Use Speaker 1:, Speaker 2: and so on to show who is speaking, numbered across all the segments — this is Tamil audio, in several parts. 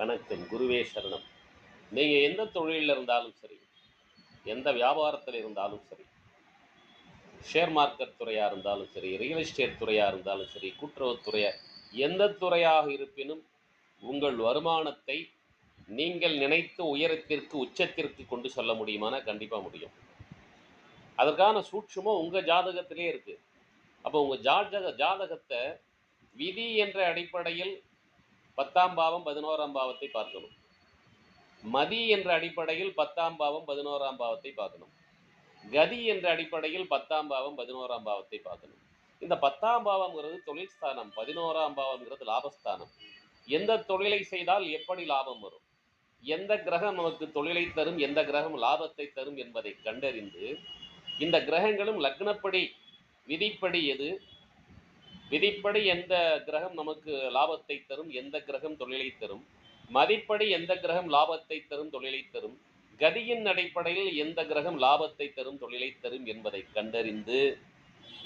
Speaker 1: வணக்கம் குருவே சரணம். நீங்கள் எந்த தொழிலில் இருந்தாலும் சரி எந்த வியாபாரத்தில் இருந்தாலும் சரி ஷேர் மார்க்கெட் துறையாக இருந்தாலும் சரி ரியல் எஸ்டேட் துறையாக இருந்தாலும் சரி கூட்டுறவுத்துறையாக எந்த துறையாக இருப்பினும் உங்கள் வருமானத்தை நீங்கள் நினைத்த உயரத்திற்கு உச்சத்திற்கு கொண்டு சொல்ல முடியுமானா கண்டிப்பாக முடியும். அதற்கான சூட்சுமம் உங்கள் ஜாதகத்திலே இருக்குது அப்போ உங்கள் ஜாதக ஜாதகத்தை விதி என்ற அடிப்படையில் பத்தாம் பாவம் பதினோராம் பாவத்தை பார்க்கணும். மதி என்ற அடிப்படையில் பத்தாம் பாவம் பதினோராம் பாவத்தை பார்க்கணும். கதி என்ற அடிப்படையில் பத்தாம் பாவம் பதினோராம் பாவத்தை பார்க்கணும். இந்த பத்தாம் பாவம்ங்கிறது தொழில் ஸ்தானம் பதினோராம் பாவம்ங்கிறது லாபஸ்தானம். எந்த தொழிலை செய்தால் எப்படி லாபம் வரும்? எந்த கிரகம் நமக்கு தொழிலை தரும் எந்த கிரகம் லாபத்தை தரும் என்பதை கண்டறிந்து இந்த கிரகங்களும் லக்னப்படி விதிப்படி எது? விதிப்படி எந்த கிரகம் நமக்கு லாபத்தை தரும் எந்த கிரகம் தொழிலை தரும் மதிப்படி எந்த கிரகம் லாபத்தை தரும் தொழிலை தரும் கதியின் அடிப்படையில் எந்த கிரகம் லாபத்தை தரும் தொழிலை தரும் என்பதை கண்டறிந்து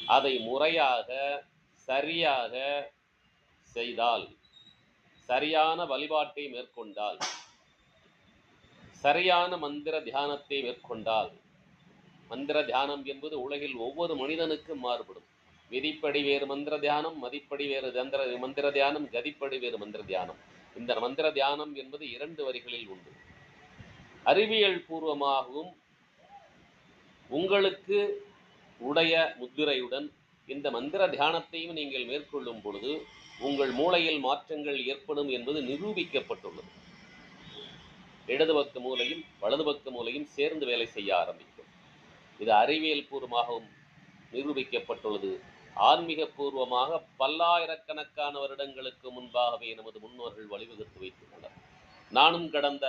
Speaker 1: அதை முறையாக சரியாக செய்தால் சரியான வழிபாட்டை மேற்கொண்டால் சரியான மந்திர தியானத்தை மேற்கொண்டால் மந்திர தியானம் என்பது உலகில் ஒவ்வொரு மனிதனுக்கும் மாறுபடும். விதிப்படி வேறு மந்திர தியானம் மதிப்படி வேறு தந்திர மந்திர தியானம் கதிப்படி வேறு மந்திர தியானம். இந்த மந்திர தியானம் என்பது இரண்டு வரிகளில் உண்டு. அறிவியல் பூர்வமாகவும் உங்களுக்கு உடைய முத்திரையுடன் இந்த மந்திர தியானத்தையும் நீங்கள் மேற்கொள்ளும் பொழுது உங்கள் மூளையில் மாற்றங்கள் ஏற்படும் என்பது நிரூபிக்கப்பட்டுள்ளது. இடது பக்க மூலையும் வலது பக்க மூலையும் சேர்ந்து வேலை செய்ய ஆரம்பிக்கும். இது அறிவியல் பூர்வமாகவும் நிரூபிக்கப்பட்டுள்ளது. ஆன்மீக பூர்வமாக பல்லாயிரக்கணக்கான வருடங்களுக்கு முன்பாகவே நமது முன்னோர்கள் வழிவகுத்து வைத்துள்ளனர். நானும் கடந்த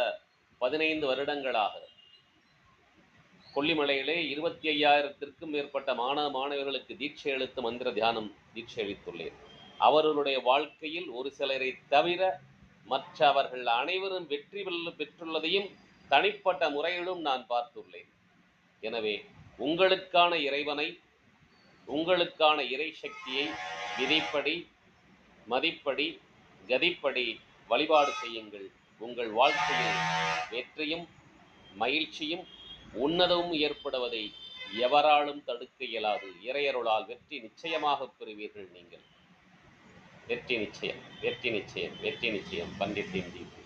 Speaker 1: பதினைந்து வருடங்களாக கொல்லிமலையிலே இருபத்தி ஐயாயிரத்திற்கும் மேற்பட்ட மாணவ மாணவர்களுக்கு தீட்சை அளித்து மந்திர தியானம் தீட்சை அளித்துள்ளேன். அவர்களுடைய வாழ்க்கையில் ஒரு சிலரை தவிர மற்றவர்கள் அனைவரும் வெற்றி வெல்ல பெற்றுள்ளதையும் தனிப்பட்ட முறையிலும் நான் பார்த்துள்ளேன். எனவே உங்களுக்கான இறைவனை உங்களுக்கான இறை சக்தியை விதிப்படி மதிப்படி கதிப்படி வழிபாடு செய்யுங்கள். உங்கள் வாழ்க்கையில் வெற்றியும் மகிழ்ச்சியும் உன்னதமும் ஏற்படுவதை எவராலும் தடுக்க இயலாது. இறையருளால் வெற்றி நிச்சயமாக பெறுவீர்கள் நீங்கள். வெற்றி நிச்சயம் வெற்றி நிச்சயம் வெற்றி நிச்சயம். பண்டித்தின் தீபம்